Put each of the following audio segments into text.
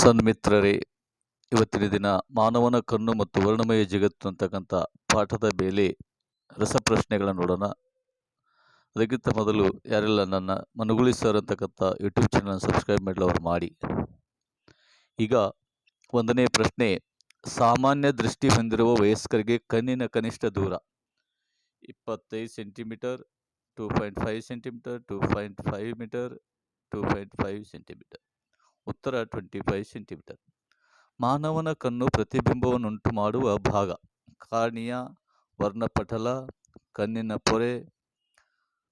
ಸನ್ಮಿತ್ರರೇ ಇವತ್ತಿನ ದಿನ ಮಾನವನ ಕಣ್ಣು ಮತ್ತು ವರ್ಣಮಯ ಜಗತ್ತು ಅಂತಕ್ಕಂಥ ಪಾಠದ ಮೇಲೆ ರಸಪ್ರಶ್ನೆಗಳನ್ನು ನೋಡೋಣ. ಅದಕ್ಕಿಂತ ಮೊದಲು ಯಾರೆಲ್ಲ ನನ್ನ ಮನುಗುಳಿ ಸರ್ ಅಂತಕ್ಕಂಥ ಯೂಟ್ಯೂಬ್ ಚಾನಲ್ ಸಬ್ಸ್ಕ್ರೈಬ್ ಮಾಡಲವ್ರು ಮಾಡಿ. ಈಗ ಒಂದನೇ ಪ್ರಶ್ನೆ, ಸಾಮಾನ್ಯ ದೃಷ್ಟಿ ಹೊಂದಿರುವ ವಯಸ್ಕರಿಗೆ ಕಣ್ಣಿನ ಕನಿಷ್ಠ ದೂರ. ಇಪ್ಪತ್ತೈದು centimetre, two point five centimetre, two point five metre, two point five centimetre. ಉತ್ತರ ಟ್ವೆಂಟಿ ಫೈವ್ ಸೆಂಟಿಮೀಟರ್ ಮಾನವನ ಕಣ್ಣು ಪ್ರತಿಬಿಂಬವನ್ನುಂಟು ಮಾಡುವ ಭಾಗ. ಕಾರ್ಣಿಯ ವರ್ಣಪಟಲ, ಕಣ್ಣಿನ ಪೊರೆ,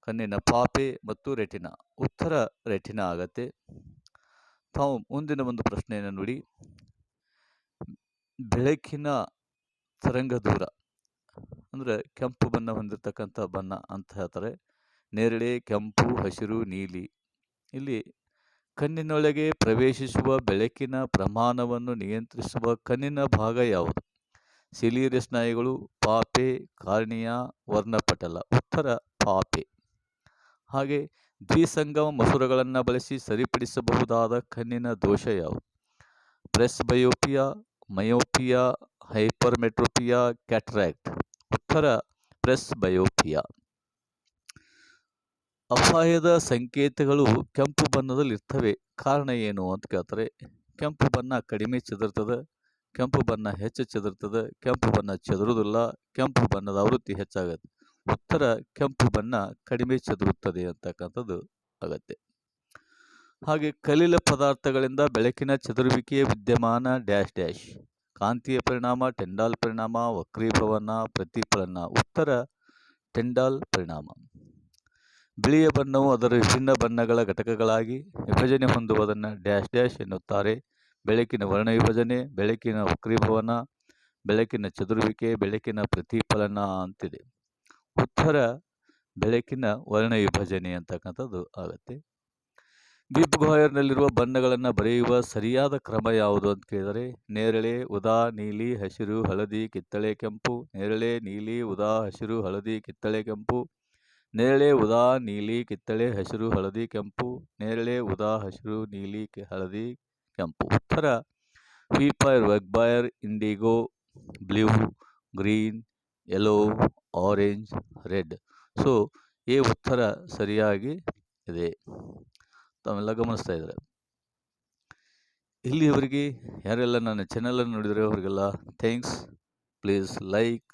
ಕಣ್ಣಿನ ಪಾಪೆ ಮತ್ತು ರೆಟಿನಾ. ಉತ್ತರ ರೆಟಿನಾ ಆಗತ್ತೆ. ತಾವು ಮುಂದಿನ ಒಂದು ಪ್ರಶ್ನೆಯನ್ನು ನೋಡಿ. ಬೆಳಕಿನ ತರಂಗ ದೂರ. ಅಂದರೆ ಕೆಂಪು ಬಣ್ಣ ಹೊಂದಿರತಕ್ಕಂಥ ಬಣ್ಣ ಅಂತ ಹೇಳ್ತಾರೆ. ನೇರಳೆ, ಕೆಂಪು, ಹಸಿರು, ನೀಲಿ. ಇಲ್ಲಿ ಕಣ್ಣಿನೊಳಗೆ ಪ್ರವೇಶಿಸುವ ಬೆಳಕಿನ ಪ್ರಮಾಣವನ್ನು ನಿಯಂತ್ರಿಸುವ ಕಣ್ಣಿನ ಭಾಗ ಯಾವುದು? ಸಿಲಿಯರಿ ಸ್ನಾಯುಗಳು ಪಾಪೆ ಕಾರ್ಣಿಯ ವರ್ಣಪಟಲ. ಉತ್ತರ, ಪಾಪೆ. ಹಾಗೆ ದ್ವಿಸಂಗಮ ಮಸೂರಗಳನ್ನು ಬಳಸಿ ಸರಿಪಡಿಸಬಹುದಾದ ಕಣ್ಣಿನ ದೋಷ ಯಾವುದು? Presbyopia, myopia, hypermetropia, cataract. ಉತ್ತರ, ಪ್ರೆಸ್ ಬಯೋಪಿಯಾ. ಅಪಾಯದ ಸಂಕೇತಗಳು ಕೆಂಪು ಬಣ್ಣದಲ್ಲಿ ಇರ್ತವೆ ಕಾರಣ ಏನು ಅಂತ ಕೇಳ್ತಾರೆ. ಕೆಂಪು ಬಣ್ಣ ಕಡಿಮೆ ಚದುರ್ತದೆ, ಕೆಂಪು ಬಣ್ಣ ಹೆಚ್ಚು ಚದುರ್ತದೆ, ಕೆಂಪು ಬಣ್ಣ ಚದುರುವುದಿಲ್ಲ, ಕೆಂಪು ಬಣ್ಣದ ಆವೃತ್ತಿ ಹೆಚ್ಚಾಗತ್ತೆ. ಉತ್ತರ, ಕೆಂಪು ಬಣ್ಣ ಕಡಿಮೆ ಚದುರುತ್ತದೆ ಅಂತಕ್ಕಂಥದ್ದು ಆಗತ್ತೆ. ಹಾಗೆ ಕಲಿಲ ಪದಾರ್ಥಗಳಿಂದ ಬೆಳಕಿನ ಚದುರುವಿಕೆಯ ವಿದ್ಯಮಾನ ಡ್ಯಾಶ್ ಡ್ಯಾಶ್. ಕಾಂತಿಯ ಪರಿಣಾಮ, ಟೆಂಡಾಲ್ ಪರಿಣಾಮ, ವಕ್ರೀಭವನ ಪ್ರತಿಫಲನ. ಉತ್ತರ, ಟೆಂಡಾಲ್ ಪರಿಣಾಮ. ಬಿಳಿಯ ಬಣ್ಣವು ಅದರ ವಿಭಿನ್ನ ಬಣ್ಣಗಳ ಘಟಕಗಳಾಗಿ ವಿಭಜನೆ ಹೊಂದುವುದನ್ನು ಡ್ಯಾಶ್ ಡ್ಯಾಶ್ ಎನ್ನುತ್ತಾರೆ. ಬೆಳಕಿನ ವರ್ಣ ವಿಭಜನೆ, ಬೆಳಕಿನ ವಕ್ರೀಭವನ, ಬೆಳಕಿನ ಚದುರುವಿಕೆ, ಬೆಳಕಿನ ಪ್ರತಿಫಲನ ಅಂತಿದೆ. ಉತ್ತರ ಬೆಳಕಿನ ವರ್ಣ ವಿಭಜನೆ ಅಂತಕ್ಕಂಥದ್ದು ಆಗುತ್ತೆ. ಬಿಬ್ ಗೋಯರ್ನಲ್ಲಿರುವ ಬಣ್ಣಗಳನ್ನು ಬರೆಯುವ ಸರಿಯಾದ ಕ್ರಮ ಯಾವುದು ಅಂತ ಕೇಳಿದರೆ, ನೇರಳೆ, ಉದಾ, ನೀಲಿ, ಹಸಿರು, ಹಳದಿ, ಕಿತ್ತಳೆ, ಕೆಂಪು. ನೇರಳೆ, ನೀಲಿ, ಉದಾ, ಹಸಿರು, ಹಳದಿ, ಕಿತ್ತಳೆ, ಕೆಂಪು. ನೇರಳೆ ಉದಾ ನೀಲಿ ಕಿತ್ತಳೆ ಹಸಿರು ಹಳದಿ ಕೆಂಪು, ನೇರಳೆ ಉದಾ ಹಸಿರು ನೀಲಿ ಹಳದಿ ಕೆಂಪು. ಉತ್ತರ ವೀಪೈರ್ ವೆಗ್ಬೈರ್ indigo blue green yellow orange red so ಈ ಉತ್ತರ ಸರಿಯಾಗಿ ಇದೆ. ತಾವೆಲ್ಲ ಗಮನಿಸ್ತಾ ಇದ್ದಾರೆ ಇಲ್ಲಿವರೆಗೆ ಯಾರೆಲ್ಲ ನನ್ನ ಚಾನಲನ್ನು ನೋಡಿದರೆ ಅವರಿಗೆಲ್ಲ thanks please like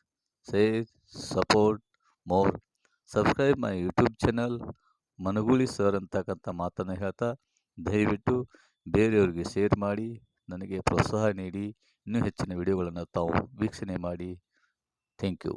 share support more subscribe my YouTube channel Managuli sir ಅಂತಕ್ಕಂಥ ಮಾತನ್ನು ಹೇಳ್ತಾ ದಯವಿಟ್ಟು ಬೇರೆಯವರಿಗೆ ಶೇರ್ ಮಾಡಿ, ನನಗೆ ಪ್ರೋತ್ಸಾಹ ನೀಡಿ, ಇನ್ನೂ ಹೆಚ್ಚಿನ ವಿಡಿಯೋಗಳನ್ನು ತಾವು ವೀಕ್ಷಣೆ ಮಾಡಿ. Thank you